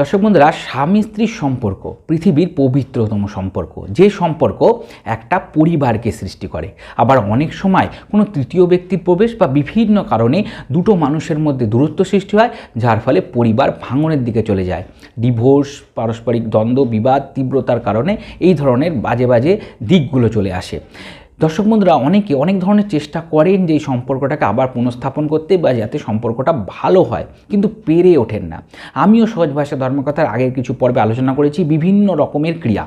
দর্শক বন্ধুরা, স্বামী স্ত্রীর সম্পর্ক, পৃথিবীর পবিত্রতম সম্পর্ক, যে সম্পর্ক একটা পরিবারকে সৃষ্টি করে। আবার অনেক সময় কোনো তৃতীয় ব্যক্তির প্রবেশ বা বিভিন্ন কারণে দুটো মানুষের মধ্যে দূরত্ব সৃষ্টি হয়, যার ফলে পরিবার ভাঙনের দিকে চলে যায়। ডিভোর্স, পারস্পরিক দ্বন্দ্ব, বিবাদ, তীব্রতার কারণে এই ধরনের বাজে বাজে দিকগুলো চলে আসে। দর্শক বন্ধুরা, অনেকে অনেক ধরনের চেষ্টা করেন যে সম্পর্কটাকে আবার পুনঃস্থাপন করতে বা যাতে সম্পর্কটা ভালো হয়, কিন্তু পেরে ওঠেন না। আমিও সহজ ভাষা ধর্মকথার আগের কিছু পর্বে আলোচনা করেছি বিভিন্ন রকমের ক্রিয়া।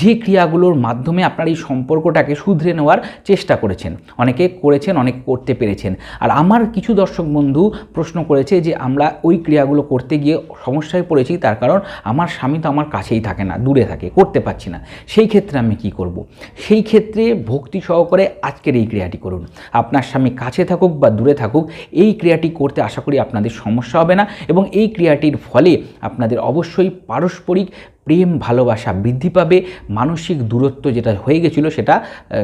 যে ক্রিয়াগুলোর মাধ্যমে আপনার এই সম্পর্কটাকে শুধরে নেওয়ার চেষ্টা করেছেন, অনেকে করেছেন, অনেকে করতে পেরেছেন। আর আমার কিছু দর্শক বন্ধু প্রশ্ন করেছে যে, আমরা ওই ক্রিয়াগুলো করতে গিয়ে সমস্যায় পড়েছি, তার কারণ আমার স্বামী তো আমার কাছেই থাকে না, দূরে থাকে, করতে পারছি না। সেই ক্ষেত্রে আমি কি করব? সেই ক্ষেত্রে ভক্তি সহকারে আজকের এই ক্রিয়াটি করুন। আপনার স্বামী কাছে থাকুক বা দূরে থাকুক, এই ক্রিয়াটি করতে আশা করি আপনাদের সমস্যা হবে না এবং এই ক্রিয়াটির ফলে আপনাদের অবশ্যই পারস্পরিক প্রেম, ভালোবাসা বৃদ্ধি পাবে, মানসিক দূরত্ব যেটা হয়ে গেছিল সেটা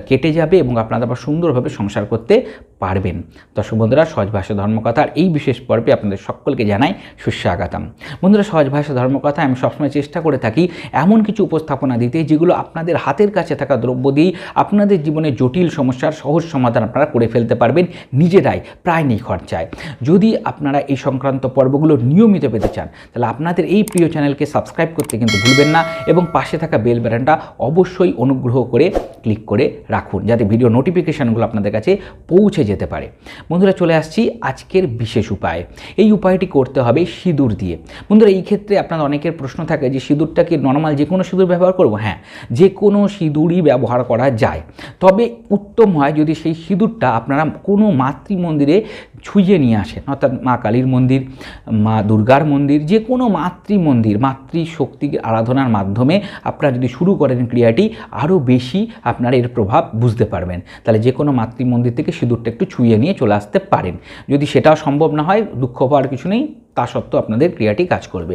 কেটে যাবে এবং আপনারা আবার সুন্দরভাবে সংসার করতে পারবেন। দর্শক বন্ধুরা, সহজ ভাষা ধর্মকথার এই বিশেষ পর্বে আপনাদের সকলকে জানাই সুস্বাগতম। বন্ধুরা, সহজ ভাষা ধর্মকথা আমি সবসময় চেষ্টা করে থাকি এমন কিছু উপস্থাপনা দিতে যেগুলো আপনাদের হাতের কাছে থাকা দ্রব্য দিয়েই আপনাদের জীবনে জটিল সমস্যার সহজ সমাধান আপনারা করে ফেলতে পারবেন নিজেরাই, প্রায় নেই খরচায়। যদি আপনারা এই সংক্রান্ত পর্বগুলো নিয়মিত পেতে চান, তাহলে আপনাদের এই প্রিয় চ্যানেলকে সাবস্ক্রাইব করতে কিন্তু ভুলবেন না এবং পাশে থাকা বেল বাটনটা অবশ্যই অনুগ্রহ করে ক্লিক করে রাখুন যাতে ভিডিও নোটিফিকেশানগুলো আপনাদের কাছে পৌঁছে যেতে পারে। বন্ধুরা চলে আসছি আজকের বিশেষ উপায়। এই উপায়টি করতে হবে সিঁদুর দিয়ে। বন্ধুরা, এই ক্ষেত্রে আপনাদের অনেকের প্রশ্ন থাকে যে সিঁদুরটা কি নর্মাল যে কোনো সিঁদুর ব্যবহার করব? হ্যাঁ যে কোনো সিঁদুরই ব্যবহার করা যায়। তবে উত্তম হয় যদি সেই সিঁদুরটা আপনারা কোনো মাতৃ মন্দিরে ছুঁয়ে নিয়ে আসেন, অর্থাৎ মা কালীর মন্দির, মা দুর্গার মন্দির যে কোনো মাতৃ মন্দির মাতৃ শক্তি আরাধনার মাধ্যমে আপনারা যদি শুরু করেন ক্রিয়াটি, আরও বেশি আপনারা এর প্রভাব বুঝতে পারবেন। তাহলে যে কোনো মাতৃ মন্দির থেকে সিঁদুরটা একটু ছুঁয়ে নিয়ে চলে আসতে পারেন। যদি সেটাও সম্ভব না হয়, দুঃখ পাওয়ার কিছু নেই, তা সত্ত্বেও আপনাদের ক্রিয়াটি কাজ করবে।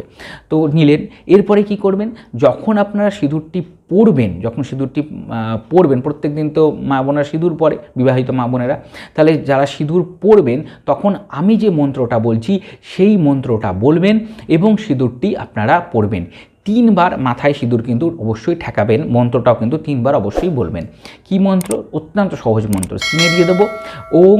তো নিলেন, এরপরে কি করবেন? যখন আপনারা সিঁদুরটি পরবেন, যখন সিঁদুরটি পরবেন প্রত্যেক দিন তো মা বোনেরা সিঁদুর পরে, বিবাহিত মা বোনেরা, তাহলে যারা সিঁদুর পরবেন, তখন আমি যে মন্ত্রটা বলছি, সেই মন্ত্রটা বলবেন এবং সিঁদুরটি আপনারা পরবেন। তিনবার মাথায় সিঁদুর কিন্তু অবশ্যই ঠেকাবেন, মন্ত্রটাও কিন্তু তিনবার অবশ্যই বলবেন। কি মন্ত্র? অত্যন্ত সহজ মন্ত্র। স্ক্রিনে দিয়ে দেবো। ওং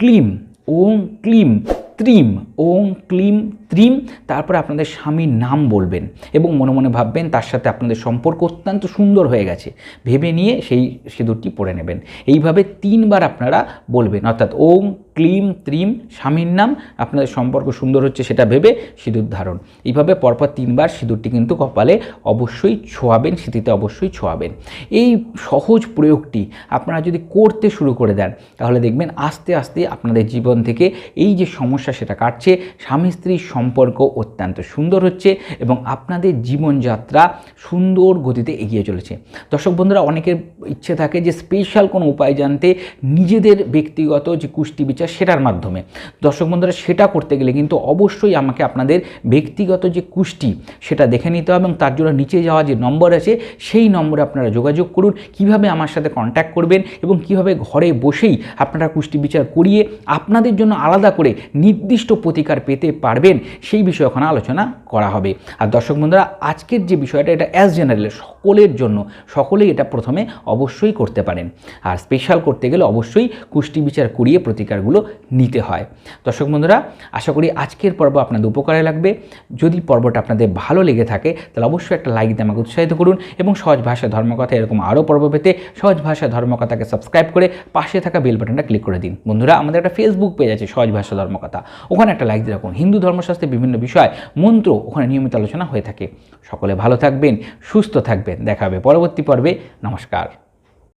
ক্লিম ওং ক্লিম, ত্রিম। ওং, ক্লিম, ত্রিম, তারপরে আপনাদের স্বামীর নাম বলবেন এবং মনে মনে ভাববেন তার সাথে আপনাদের সম্পর্ক অত্যন্ত সুন্দর হয়ে গেছে। ভেবে নিয়ে সেই সিঁদুরটি পরে নেবেন। এইভাবে তিনবার আপনারা বলবেন, অর্থাৎ ওং, ক্লিম, ত্রিম, স্বামীর নাম, আপনাদের সম্পর্ক সুন্দর হচ্ছে সেটা ভেবে সিঁদুর ধারণ। এইভাবে পরপর তিনবার সিঁদুরটি কিন্তু কপালে অবশ্যই ছোঁয়াবেন, স্মৃতিতে অবশ্যই ছোঁয়াবেন। এই সহজ প্রয়োগটি আপনারা যদি করতে শুরু করে দেন, তাহলে দেখবেন আস্তে আস্তে আপনাদের জীবন থেকে এই যে সমস্যা সেটা কাটছে স্বামী স্ত্রীর সম্পর্ক অত্যন্ত সুন্দর হচ্ছে এবং আপনাদের জীবনযাত্রা সুন্দর গতিতে এগিয়ে চলেছে। দর্শক বন্ধুরা, অনেকের ইচ্ছে থাকে যে স্পেশাল কোনো উপায় জানতে নিজেদের ব্যক্তিগত যে কুষ্টি বিচার সেটার মাধ্যমে। দর্শক বন্ধুরা, সেটা করতে গেলে কিন্তু অবশ্যই আমাকে আপনাদের ব্যক্তিগত যে কুষ্টি সেটা দেখে নিতে হবে এবং তার জন্য নিচে যাওয়া যে নম্বর আছে, সেই নম্বরে আপনারা যোগাযোগ করুন। কীভাবে আমার সাথে কন্ট্যাক্ট করবেন এবং কীভাবে ঘরে বসেই আপনারা কুষ্টি বিচার করিয়ে আপনাদের জন্য আলাদা করে নির্দিষ্ট প্রতিকার পেতে পারবেন, সেই বিষয়ে এখন আলোচনা করা হবে। আর দর্শক বন্ধুরা, আজকের যে বিষয়টা, এটা অ্যাজ জেনারেল সকলের জন্য, সকলেই এটা প্রথমে অবশ্যই করতে পারেন। আর স্পেশাল করতে গেলে অবশ্যই কুষ্টি বিচার করিয়ে প্রতিকারগুলো নিতে হয়। দর্শক বন্ধুরা, আশা করি আজকের পর্ব আপনাদের উপকারে লাগবে। যদি পর্বটা আপনাদের ভালো লেগে থাকে, তাহলে অবশ্যই একটা লাইক দিয়ে আমাকে উৎসাহিত করুন এবং সহজ ভাষা ধর্মকথা এরকম আরও পর্ব পেতে সহজ ভাষা ধর্মকথাকে সাবস্ক্রাইব করে পাশে থাকা বেল বাটনটা ক্লিক করে দিন। বন্ধুরা, আমাদের একটা ফেসবুক পেজ আছে, সহজ ভাষা ধর্মকথা। ওখানে একটা লাইক দিয়ে রাখুন। হিন্দু ধর্মশাস্ত্রের বিভিন্ন বিষয়, মন্ত্র ওখানে নিয়মিত আলোচনা হয়ে থাকে। সকলে ভালো থাকবেন সুস্থ থাকবেন। দেখাবে পরবর্তী পর্বে। নমস্কার।